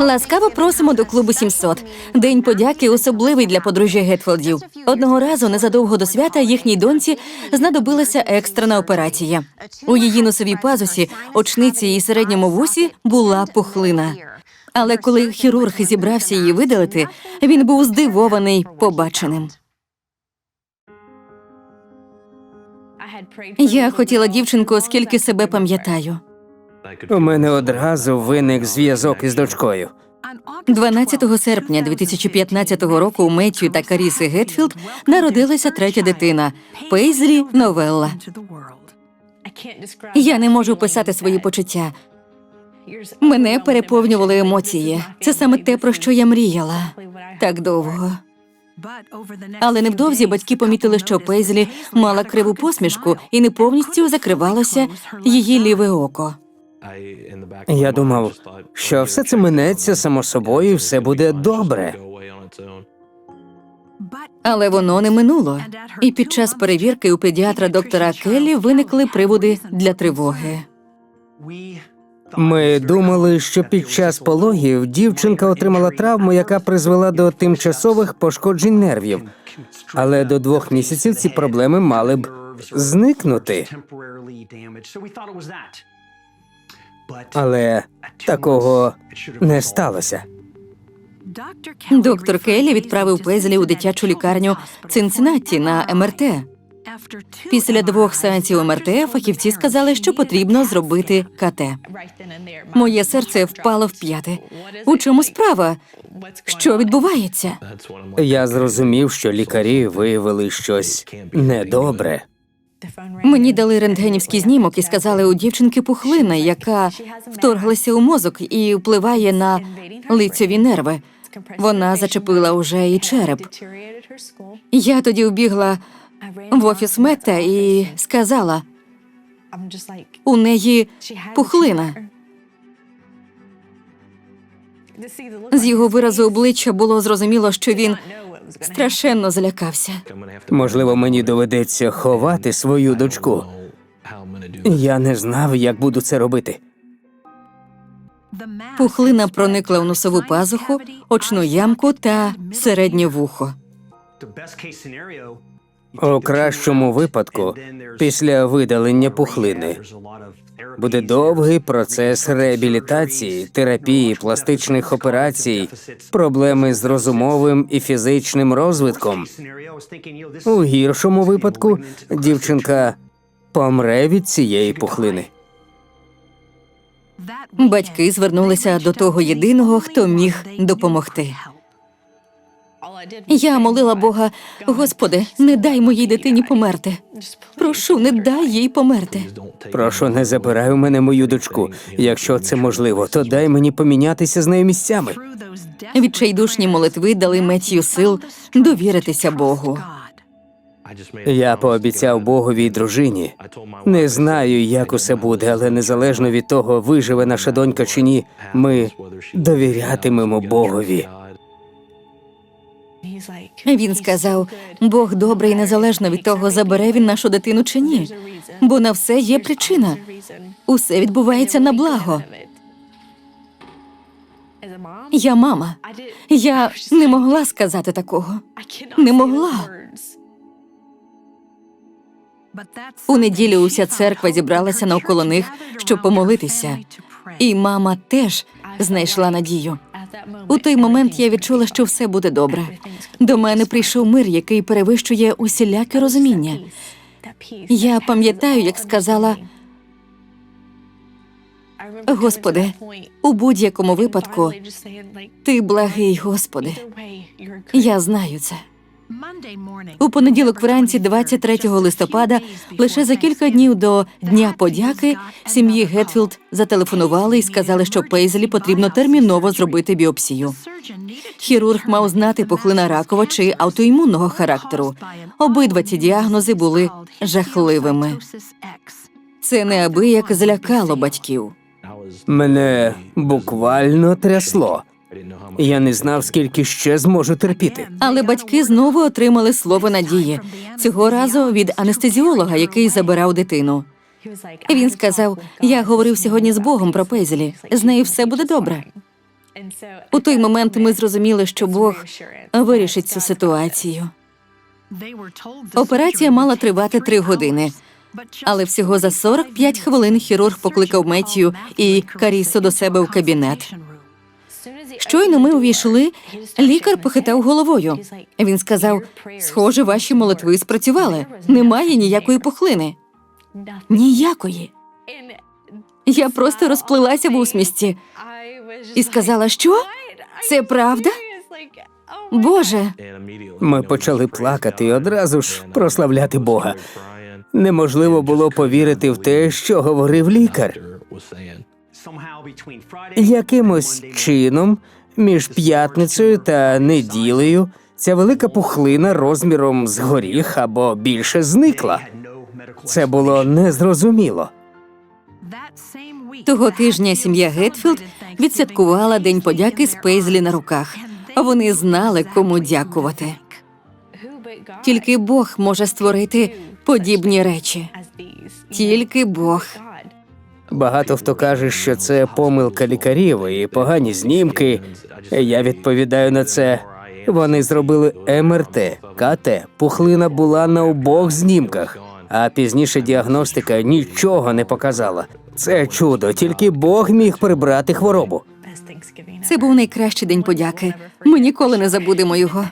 Ласкаво просимо до клубу 700. День подяки особливий для подружжя Гетфілдів. Одного разу незадовго до свята їхній доньці знадобилася екстрена операція. У її носовій пазусі, очниці і середньому вусі була пухлина. Але коли хірург зібрався її видалити, він був здивований побаченим. Я хотіла дівчинку, оскільки себе пам'ятаю. У мене одразу виник зв'язок із дочкою. 12 серпня 2015 року у Меттю та Каріси Гетфілд народилася третя дитина Пейзлі Новелла. Я не можу писати свої почуття. Мене переповнювали емоції. Це саме те, про що я мріяла так довго. Але невдовзі батьки помітили, що Пейзлі мала криву посмішку і не повністю закривалося її ліве око. Я думав, що все це минеться само собою, і все буде добре. Але воно не минуло. І під час перевірки у педіатра доктора Келлі виникли приводи для тривоги. Ми думали, що під час пологів дівчинка отримала травму, яка призвела до тимчасових пошкоджень нервів. Але до двох місяців ці проблеми мали б зникнути. Але такого не сталося. Доктор Келлі відправив Пейзлі у дитячу лікарню Цинциннаті на МРТ. Після двох сеансів МРТ фахівці сказали, що потрібно зробити КТ. Моє серце впало в п'яти. У чому справа? Що відбувається? Я зрозумів, що лікарі виявили щось недобре. Мені дали рентгенівський знімок і сказали, у дівчинки пухлина, яка вторглася у мозок і впливає на лицьові нерви. Вона зачепила уже і череп. Я тоді вбігла в офіс Мета і сказала: у неї пухлина. З його виразу обличчя було зрозуміло, що він страшенно злякався. Можливо, мені доведеться ховати свою дочку. Я не знав, як буду це робити. Пухлина проникла в носову пазуху, очну ямку та середнє вухо. У кращому випадку, після видалення пухлини, буде довгий процес реабілітації, терапії, пластичних операцій, проблеми з розумовим і фізичним розвитком. У гіршому випадку дівчинка помре від цієї пухлини. Батьки звернулися до того єдиного, хто міг допомогти. Я молила Бога, Господи, не дай моїй дитині померти. Прошу, не дай їй померти. Прошу, не забирай у мене мою дочку. Якщо це можливо, то дай мені помінятися з нею місцями. Відчайдушні молитви дали Меттію сил довіритися Богу. Я пообіцяв Богові й дружині. Не знаю, як усе буде, але незалежно від того, виживе наша донька чи ні, ми довірятимемо Богові. Він сказав: Бог добрий незалежно від того, забере він нашу дитину чи ні. Бо на все є причина. Усе відбувається на благо. Я мама. Я не могла сказати такого. Не могла. У неділю уся церква зібралася навколо них, щоб помолитися. І мама теж знайшла надію. У той момент я відчула, що все буде добре. До мене прийшов мир, який перевищує усіляке розуміння. Я пам'ятаю, як сказала Господи, у будь-якому випадку ти благий, Господи. Я знаю це. У понеділок вранці, 23 листопада, лише за кілька днів до Дня подяки, сім'ї Гетфілд зателефонували і сказали, що Пейзлі потрібно терміново зробити біопсію. Хірург мав знати пухлина ракова чи аутоімунного характеру. Обидва ці діагнози були жахливими. Це неабияк злякало батьків. Мене буквально трясло. Я не знав, скільки ще зможу терпіти. Але батьки знову отримали слово надії цього разу від анестезіолога, який забирав дитину. Він сказав: Я говорив сьогодні з Богом про Пейзелі. З нею все буде добре. У той момент ми зрозуміли, що Бог вирішить цю ситуацію. Операція мала тривати три години, але всього за 45 хвилин хірург покликав Меттію і Карісу до себе в кабінет. Щойно ми увійшли, лікар похитав головою. Він сказав: схоже, ваші молитви спрацювали. Немає ніякої пухлини. Ніякої. Я просто розплилася в усмісті і сказала, що це правда? Боже, Ми почали плакати і одразу ж прославляти Бога. Неможливо було повірити в те, що говорив лікар. Якимось чином між п'ятницею та неділею ця велика пухлина розміром з горіх або більше зникла. Це було незрозуміло. того тижня сім'я Гетфілд відсвяткувала День подяки з Пейзлі на руках. Вони знали, кому дякувати. Тільки Бог може створити подібні речі. Тільки Бог. Багато хто каже, що це помилка лікарів і погані знімки. Я відповідаю на це. Вони зробили МРТ, КТ, пухлина була на обох знімках, а пізніше діагностика нічого не показала. Це чудо, тільки Бог міг прибрати хворобу. Це був найкращий день подяки. Ми ніколи не забудемо його.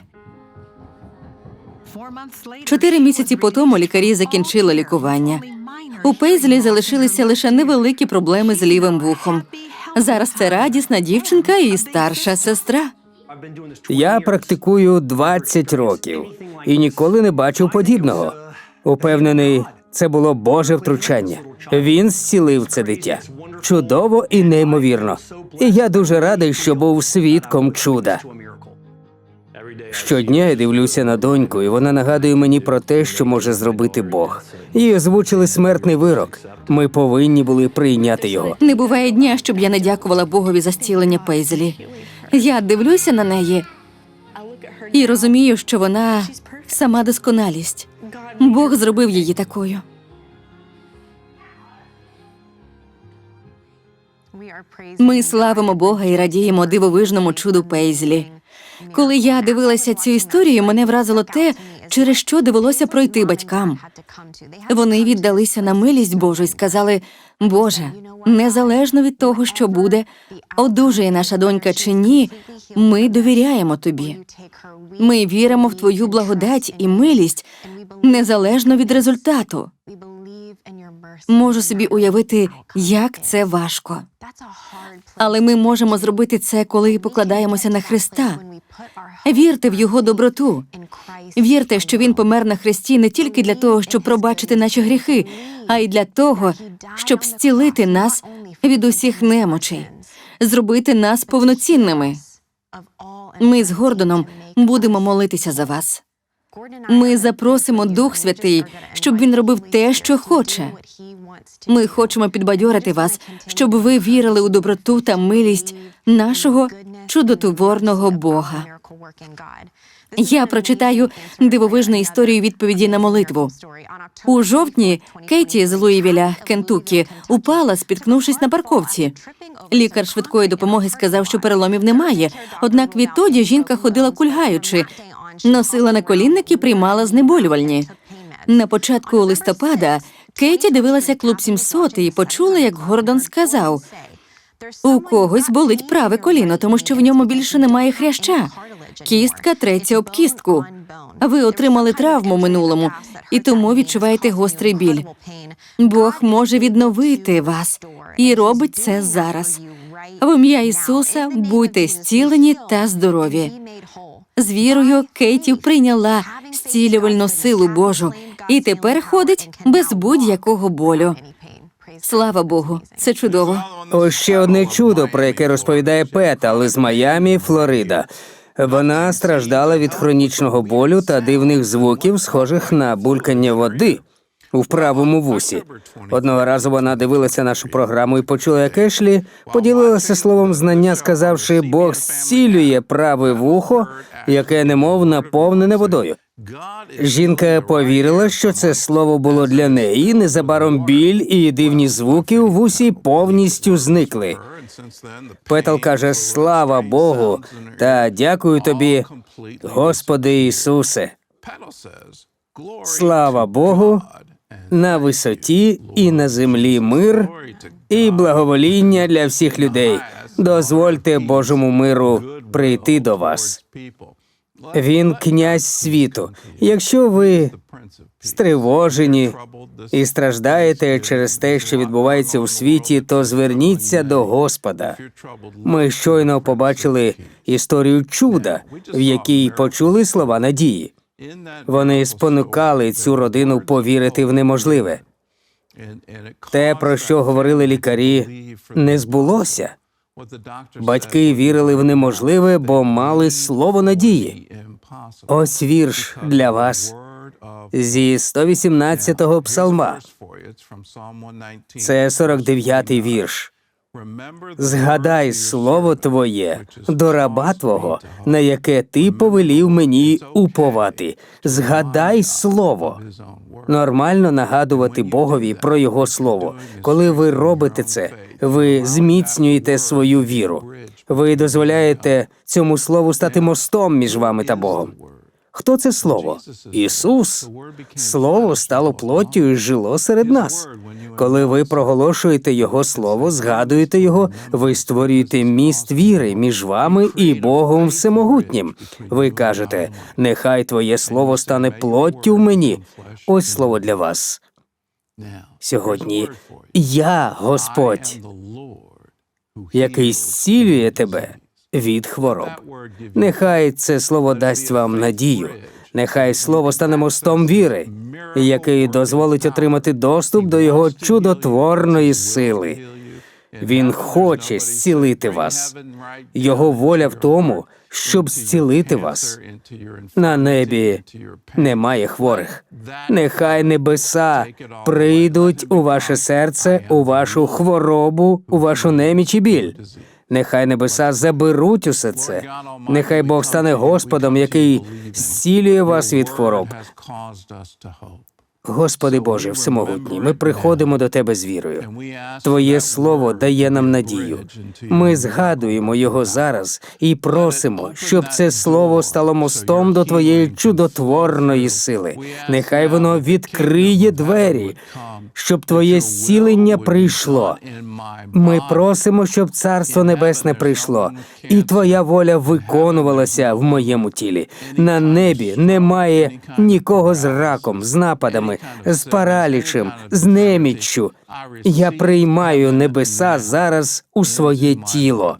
Чотири місяці по тому лікарі закінчили лікування. У Пейзлі залишилися лише невеликі проблеми з лівим вухом. Зараз це радісна дівчинка і старша сестра. Я практикую 20 років і ніколи не бачив подібного. Упевнений, це було Боже втручання. Він зцілив це дитя. Чудово і неймовірно. І я дуже радий, що був свідком чуда. Щодня я дивлюся на доньку, і вона нагадує мені про те, що може зробити Бог. Їй озвучили смертний вирок. Ми повинні були прийняти його. Не буває дня, щоб я не дякувала Богові за зцілення Пейзлі. Я дивлюся на неї і розумію, що вона сама досконалість. Бог зробив її такою. Ми славимо Бога і радіємо дивовижному чуду Пейзлі. Коли я дивилася цю історію, мене вразило те, через що довелося пройти батькам. Вони віддалися на милість Божу і сказали: Боже, незалежно від того, що буде, одужає наша донька чи ні, ми довіряємо тобі. Ми віримо в твою благодать і милість незалежно від результату. Можу собі уявити, як це важко. Але ми можемо зробити це, коли покладаємося на Христа. Вірте в його доброту. Вірте, що він помер на хресті не тільки для того, щоб пробачити наші гріхи, а й для того, щоб зцілити нас від усіх немочей, зробити нас повноцінними. Ми з Гордоном будемо молитися за вас. Ми запросимо Дух Святий, щоб він робив те, що хоче. Ми хочемо підбадьорити вас, щоб ви вірили у доброту та милість нашого чудотворного Бога. Я прочитаю дивовижну історію відповіді на молитву. У жовтні Кейті з Луївіля, Кентукі, упала, спіткнувшись на парковці. Лікар швидкої допомоги сказав, що переломів немає. Однак відтоді жінка ходила кульгаючи, носила наколінник і приймала знеболювальні. На початку листопада Кейті дивилася клуб 700 і почула, як Гордон сказав: у когось болить праве коліно, тому що в ньому більше немає хряща. Кістка треться об кістку. Ви отримали травму минулому і тому відчуваєте гострий біль. Бог може відновити вас і робить це зараз. В ім'я Ісуса будьте зцілені та здорові. З вірою Кейті прийняла зцілювальну силу Божу і тепер ходить без будь-якого болю. Слава Богу, це чудово. Ось ще одне чудо, про яке розповідає Пет, але з Майамі, Флорида. Вона страждала від хронічного болю та дивних звуків, схожих на булькання води. У правому вусі. Одного разу вона дивилася нашу програму і почула, як Ешлі поділилася словом знання, сказавши, Бог зцілює праве вухо, яке немов наповнене водою. Жінка повірила, що це слово було для неї. Незабаром біль і дивні звуки у вусі повністю зникли. Петал каже: Слава Богу, та дякую тобі, Господи Ісусе. Слава Богу, на висоті і на землі мир і благовоління для всіх людей. Дозвольте Божому миру прийти до вас. Він князь світу. Якщо ви стривожені і страждаєте через те, що відбувається у світі, то зверніться до Господа. Ми щойно побачили історію чуда, в якій почули слова надії. Вони спонукали цю родину повірити в неможливе. Те, про що говорили лікарі, не збулося. Батьки вірили в неможливе, бо мали слово надії. Ось вірш для вас зі 118-го псалма. Це 49-й вірш. Згадай слово твоє до раба твого, на яке ти повелів мені уповати. Згадай слово. Нормально нагадувати Богові про його слово. Коли ви робите це, ви зміцнюєте свою віру. Ви дозволяєте цьому слову стати мостом між вами та Богом. Хто це слово? Ісус. Слово стало плоттю і жило серед нас. Коли ви проголошуєте Його слово, згадуєте його, ви створюєте міст віри між вами і Богом Всемогутнім. Ви кажете, нехай Твоє слово стане плоттю в мені. Ось слово для вас. Сьогодні я Господь, який зцілює тебе від хвороб. Нехай це слово дасть вам надію. Нехай слово стане мостом віри, який дозволить отримати доступ до його чудотворної сили. Він хоче зцілити вас. Його воля в тому, щоб зцілити вас. На небі немає хворих. Нехай небеса прийдуть у ваше серце, у вашу хворобу, у вашу неміч і біль. Нехай небеса заберуть усе це. Нехай Бог стане Господом, який зцілює вас від хвороб. Господи Боже, всемогутній, ми приходимо до Тебе з вірою. Твоє слово дає нам надію. Ми згадуємо його зараз і просимо, щоб це слово стало мостом до Твоєї чудотворної сили. Нехай воно відкриє двері, щоб Твоє зцілення прийшло. Ми просимо, щоб Царство Небесне прийшло, і Твоя воля виконувалася в моєму тілі. На небі немає нікого з раком, з нападами, з паралічем, з неміччю. Я приймаю небеса зараз у своє тіло.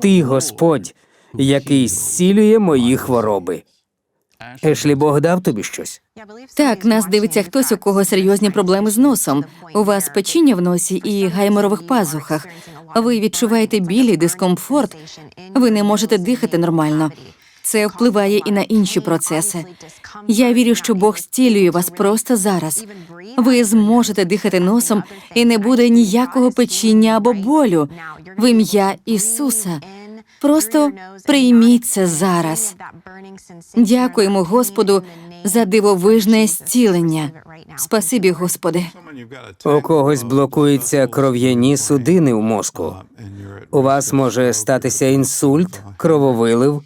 Ти, Господь, який зцілює мої хвороби. Ешлі, Бог дав тобі щось? Так, нас дивиться хтось, у кого серйозні проблеми з носом. У вас печіння в носі і гайморових пазухах. Ви відчуваєте біль дискомфорт. Ви не можете дихати нормально. Це впливає і на інші процеси. Я вірю, що Бог зцілює вас просто зараз. Ви зможете дихати носом, і не буде ніякого печіння або болю. В ім'я Ісуса. Просто прийміть це зараз. Дякуємо Господу за дивовижне зцілення. Спасибі, Господи. У когось блокуються кров'яні судини в мозку. У вас може статися інсульт, крововилив.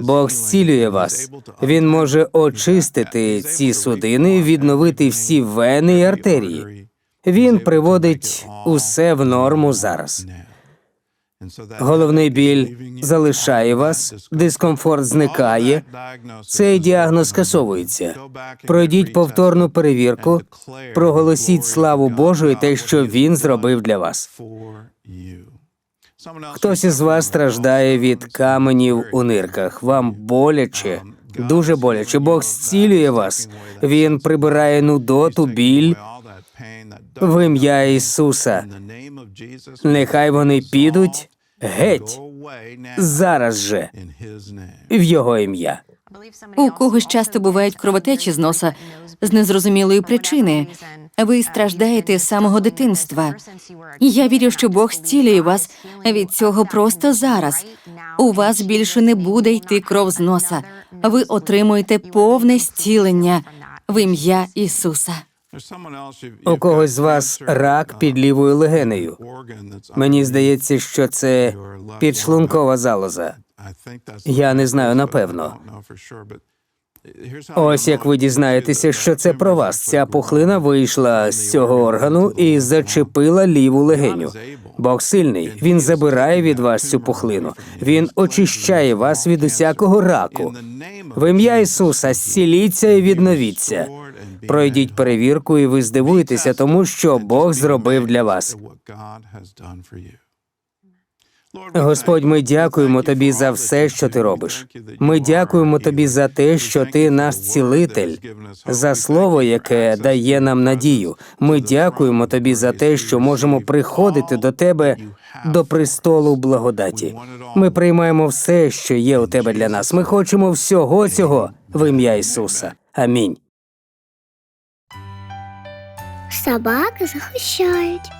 Бог зцілює вас. Він може очистити ці судини, відновити всі вени і артерії. Він приводить усе в норму зараз. Головний біль залишає вас, дискомфорт зникає. Цей діагноз скасовується. Пройдіть повторну перевірку, проголосіть славу Божу і те, що він зробив для вас. Хтось із вас страждає від каменів у нирках. Вам боляче, дуже боляче. Бог зцілює вас. Він прибирає нудоту, біль в ім'я Ісуса. Нехай вони підуть геть зараз же в його ім'я. У когось часто бувають кровотечі з носа. З незрозумілої причини. Ви страждаєте з самого дитинства. Я вірю, що Бог зцілює вас від цього просто зараз. У вас більше не буде йти кров з носа. Ви отримуєте повне зцілення в ім'я Ісуса. У когось з вас рак під лівою легенею. Мені здається, що це підшлункова залоза. Я не знаю напевно. Ось як ви дізнаєтеся, що це про вас. Ця пухлина вийшла з цього органу і зачепила ліву легеню. Бог сильний, він забирає від вас цю пухлину. Він очищає вас від усякого раку. В ім'я Ісуса зціліться і відновіться. Пройдіть перевірку, і ви здивуєтеся тому, що Бог зробив для вас. Господь, ми дякуємо тобі за все, що ти робиш. Ми дякуємо тобі за те, що ти наш цілитель, за слово, яке дає нам надію. Ми дякуємо тобі за те, що можемо приходити до тебе до престолу благодаті. Ми приймаємо все, що є у тебе для нас. Ми хочемо всього цього в ім'я Ісуса. Амінь. Собаки захищають.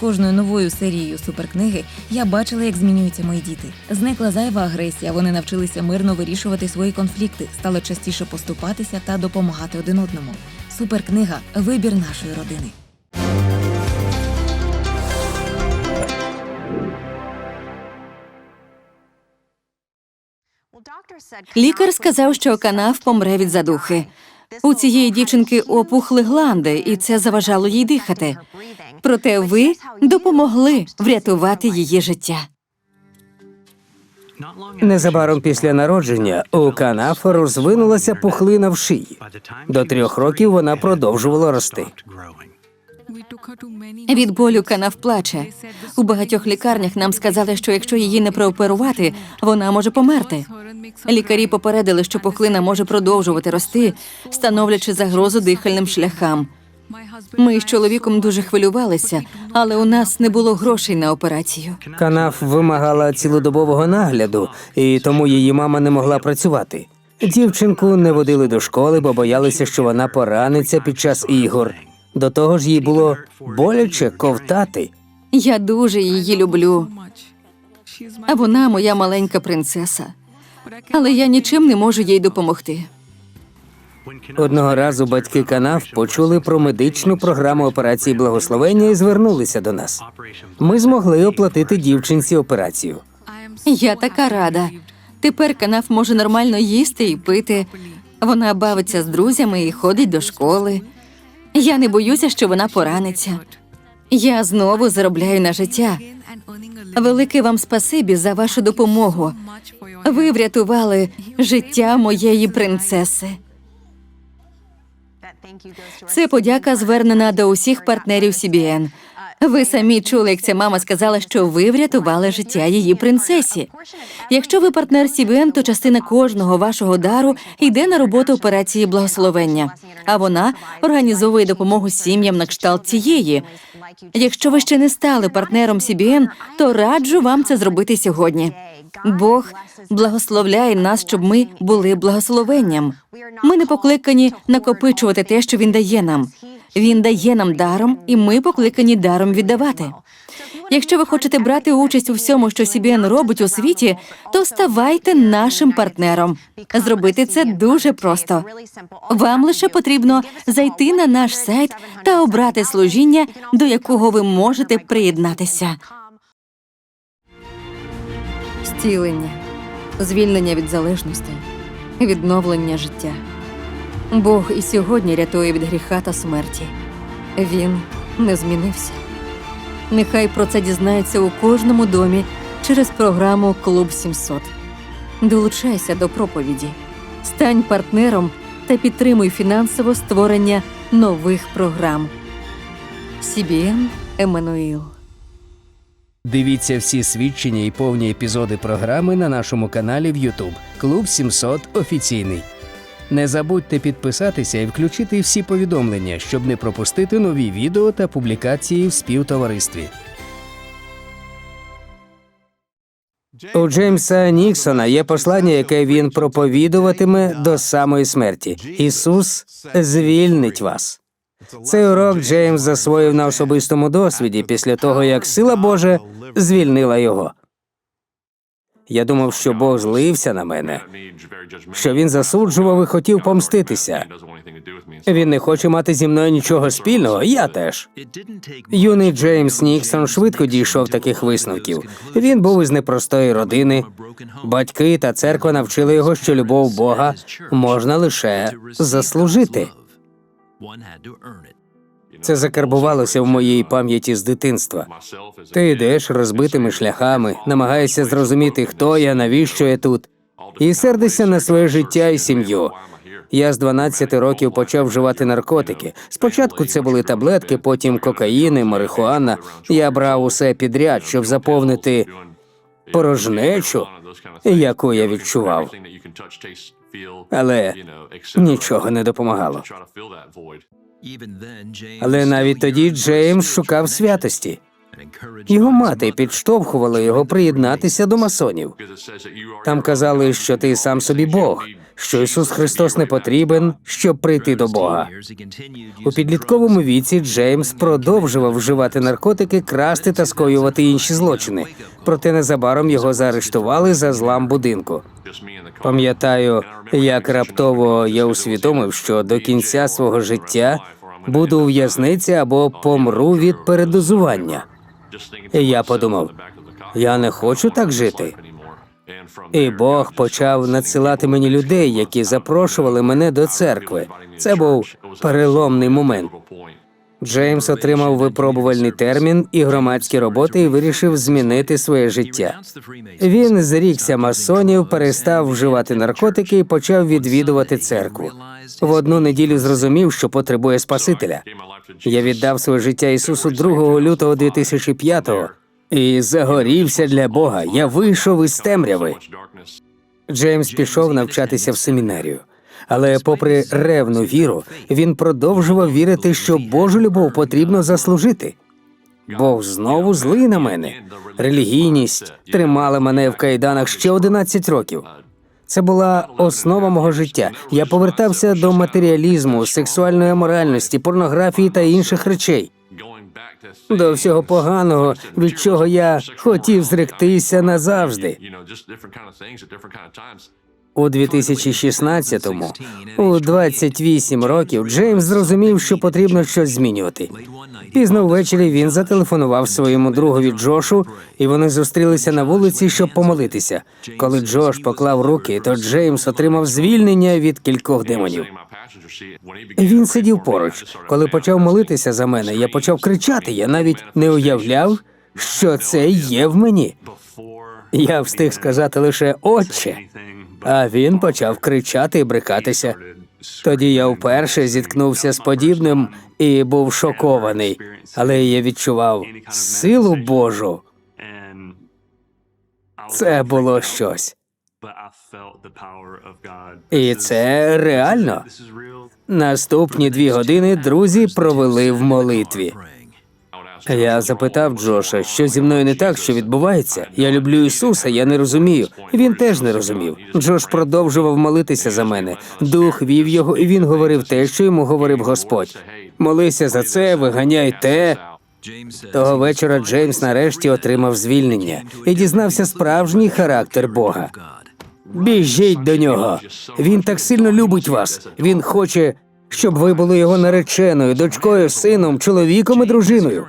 Кожною новою серією суперкниги я бачила, як змінюються мої діти. Зникла зайва агресія. Вони навчилися мирно вирішувати свої конфлікти, стали частіше поступатися та допомагати один одному. Суперкнига вибір нашої родини. Лікар сказав, що канав помре від задухи. У цієї дівчинки опухли гланди, і це заважало їй дихати. Проте ви допомогли врятувати її життя. Незабаром після народження у канафа розвинулася пухлина в шиї. До трьох років вона продовжувала рости. Від болю канав плаче. У багатьох лікарнях нам сказали, що якщо її не прооперувати, вона може померти. Лікарі попередили, що пухлина може продовжувати рости, становлячи загрозу дихальним шляхам. Ми з чоловіком дуже хвилювалися, але у нас не було грошей на операцію. Канаф вимагала цілодобового нагляду, і тому її мама не могла працювати. Дівчинку не водили до школи, бо боялися, що вона пораниться під час ігор. До того ж, їй було боляче ковтати. Я дуже її люблю. А вона моя маленька принцеса. Але я нічим не можу їй допомогти. Одного разу батьки канав почули про медичну програму операції благословення і звернулися до нас. Ми змогли оплатити дівчинці операцію. Я така рада. Тепер канав може нормально їсти і пити. Вона бавиться з друзями і ходить до школи. Я не боюся, що вона пораниться. Я знову заробляю на життя. Велике вам спасибі за вашу допомогу. Ви врятували життя моєї принцеси. Це подяка звернена до усіх партнерів CBN. Ви самі чули, як ця мама сказала, що ви врятували життя її принцесі. Якщо ви партнер CBN, то частина кожного вашого дару йде на роботу операції благословення, а вона організовує допомогу сім'ям на кшталт цієї. Якщо ви ще не стали партнером CBN, то раджу вам це зробити сьогодні. Бог благословляє нас, щоб ми були благословенням. Ми не покликані накопичувати те, що він дає нам. Він дає нам даром, і ми покликані даром віддавати. Якщо ви хочете брати участь у всьому, що CBN робить у світі, то ставайте нашим партнером. Зробити це дуже просто. Вам лише потрібно зайти на наш сайт та обрати служіння, до якого ви можете приєднатися. Втілення, звільнення від залежностей, відновлення життя. Бог і сьогодні рятує від гріха та смерті. Він не змінився. Нехай про це дізнається у кожному домі через програму Клуб 700. Долучайся до проповіді, стань партнером та підтримуй фінансово створення нових програм. CBN Еммануїл. Дивіться всі свідчення і повні епізоди програми на нашому каналі в YouTube Клуб 700 офіційний. Не забудьте підписатися і включити всі повідомлення, щоб не пропустити нові відео та публікації в співтоваристві. У Джеймса Ніксона є послання, яке він проповідуватиме до самої смерті. Ісус звільнить вас. Цей урок Джеймс засвоїв на особистому досвіді після того, як сила Божа звільнила його. Я думав, що Бог злився на мене, що він засуджував і хотів помститися. Він не хоче мати зі мною нічого спільного, я теж. Юний Джеймс Ніксон швидко дійшов таких висновків. Він був із непростої родини. Батьки та церква навчили його, що любов Бога можна лише заслужити. Це закарбувалося в моїй пам'яті з дитинства. Ти йдеш розбитими шляхами, намагаєшся зрозуміти, хто я, навіщо я тут, і сердишся на своє життя і сім'ю. Я з 12 років почав вживати наркотики. Спочатку це були таблетки, потім кокаїни, марихуана. Я брав усе підряд, щоб заповнити порожнечу, яку я відчував. Але нічого не допомагало. Але навіть тоді Джеймс шукав святості. Його мати підштовхувала його приєднатися до масонів. Там казали, що ти сам собі Бог, що Ісус Христос не потрібен, щоб прийти до Бога. У підлітковому віці Джеймс продовжував вживати наркотики, красти та скоювати інші злочини. Проте незабаром його заарештували за злам будинку. Пам'ятаю, як раптово я усвідомив, що до кінця свого життя буду у в'язниці або помру від передозування. І я подумав, я не хочу так жити. І Бог почав надсилати мені людей, які запрошували мене до церкви. Це був переломний момент. Джеймс отримав випробувальний термін і громадські роботи і вирішив змінити своє життя. Він зрікся масонів, перестав вживати наркотики і почав відвідувати церкву. В одну неділю зрозумів, що потребує Спасителя. Я віддав своє життя Ісусу 2 лютого 2005-го і загорівся для Бога. Я вийшов із темряви. Джеймс пішов навчатися в семінарію. Але, попри ревну віру, він продовжував вірити, що Божу любов потрібно заслужити. Бог знову злий на мене. Релігійність тримала мене в кайданах ще 11 років. Це була основа мого життя. Я повертався до матеріалізму, сексуальної аморальності, порнографії та інших речей. До всього поганого, від чого я хотів зректися назавжди. У 2016-му, у 28 років, Джеймс зрозумів, що потрібно щось змінювати. Пізно ввечері він зателефонував своєму другові Джошу, і вони зустрілися на вулиці, щоб помолитися. Коли Джош поклав руки, то Джеймс отримав звільнення від кількох демонів. Він сидів поруч. Коли почав молитися за мене, я почав кричати. Я навіть не уявляв, що це є в мені. Я встиг сказати лише Отче. А він почав кричати і брикатися. Тоді я вперше зіткнувся з подібним і був шокований, але я відчував силу Божу. Це було щось. І це реально. Наступні дві години друзі провели в молитві. Я запитав Джоша, що зі мною не так, що відбувається. Я люблю Ісуса, я не розумію. Він теж не розумів. Джош продовжував молитися за мене. Дух вів його, і він говорив те, що йому говорив Господь. Молися за це, виганяй те. Того вечора Джеймс нарешті отримав звільнення і дізнався справжній характер Бога. Біжіть до нього. Він так сильно любить вас. Він хоче, щоб ви були його нареченою, дочкою, сином, чоловіком і дружиною.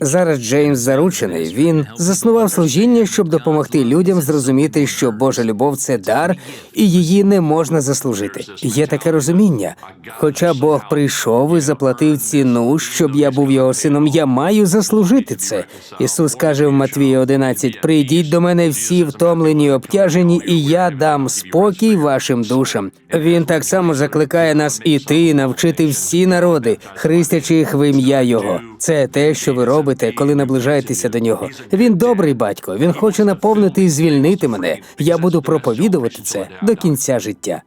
Зараз Джеймс заручений. Він заснував служіння, щоб допомогти людям зрозуміти, що Божа любов це дар, і її не можна заслужити. Є таке розуміння. Хоча Бог прийшов і заплатив ціну, щоб я був його сином, я маю заслужити це. Ісус каже в Матвії 11, Прийдіть до мене всі втомлені і обтяжені, і я дам спокій вашим душам. Він так само закликає нас іти навчити всі народи, хрестячи їх в ім'я Його. Це те, що ви робите, коли наближаєтеся до нього. Він добрий батько. Він хоче наповнити і звільнити мене. Я буду проповідувати це до кінця життя.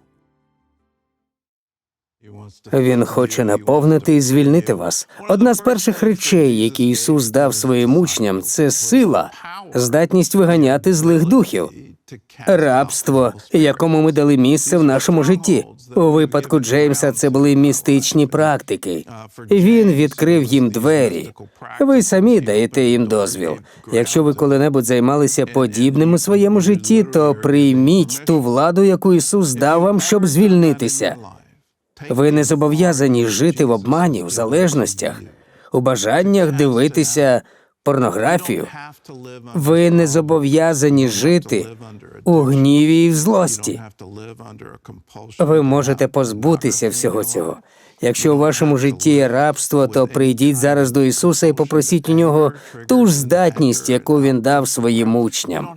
Він хоче наповнити і звільнити вас. Одна з перших речей, які Ісус дав своїм учням, це сила, здатність виганяти злих духів, рабство, якому ми дали місце в нашому житті. У випадку Джеймса це були містичні практики. Він відкрив їм двері. Ви самі даєте їм дозвіл. Якщо ви коли-небудь займалися подібним у своєму житті, то прийміть ту владу, яку Ісус дав вам, щоб звільнитися. Ви не зобов'язані жити в обмані, в залежностях, у бажаннях дивитися порнографію. Ви не зобов'язані жити у гніві і в злості. Ви можете позбутися всього цього. Якщо у вашому житті є рабство, то прийдіть зараз до Ісуса і попросіть у нього ту ж здатність, яку він дав своїм учням.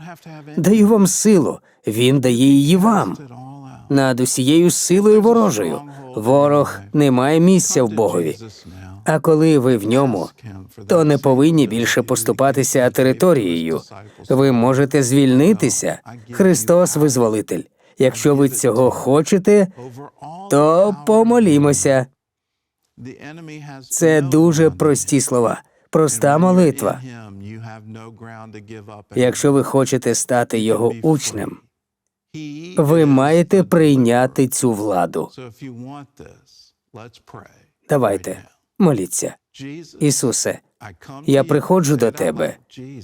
Даю вам силу, він дає її вам над усією силою ворожою. Ворог не має місця в Богові. А коли ви в ньому, то не повинні більше поступатися територією. Ви можете звільнитися. Христос визволитель. Якщо ви цього хочете, то помолімося. Це дуже прості слова, проста молитва. Якщо ви хочете стати його учнем, ви маєте прийняти цю владу. Давайте, моліться. Ісусе, я приходжу до тебе.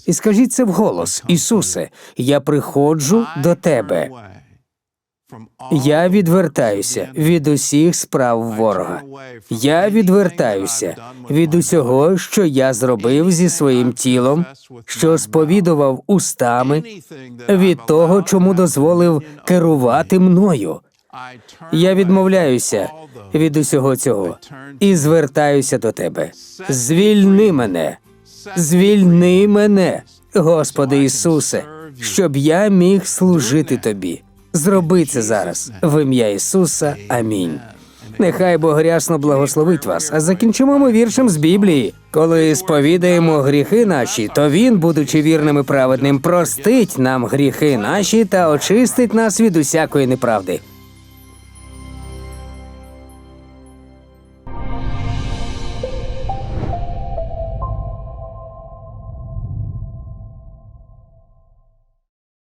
І скажіть це вголос. Ісусе, я приходжу до тебе. Я відвертаюся від усіх справ ворога. Я відвертаюся від усього, що я зробив зі своїм тілом, що сповідував устами, від того, чому дозволив керувати мною. Я відмовляюся від усього цього і звертаюся до тебе. Звільни мене, звільни мене, Господи Ісусе, щоб я міг служити тобі. Зроби це зараз в ім'я Ісуса. Амінь. Нехай Бог рясно благословить вас. А закінчимо ми віршем з Біблії. Коли сповідаємо гріхи наші, то він, будучи вірним і праведним, простить нам гріхи наші та очистить нас від усякої неправди.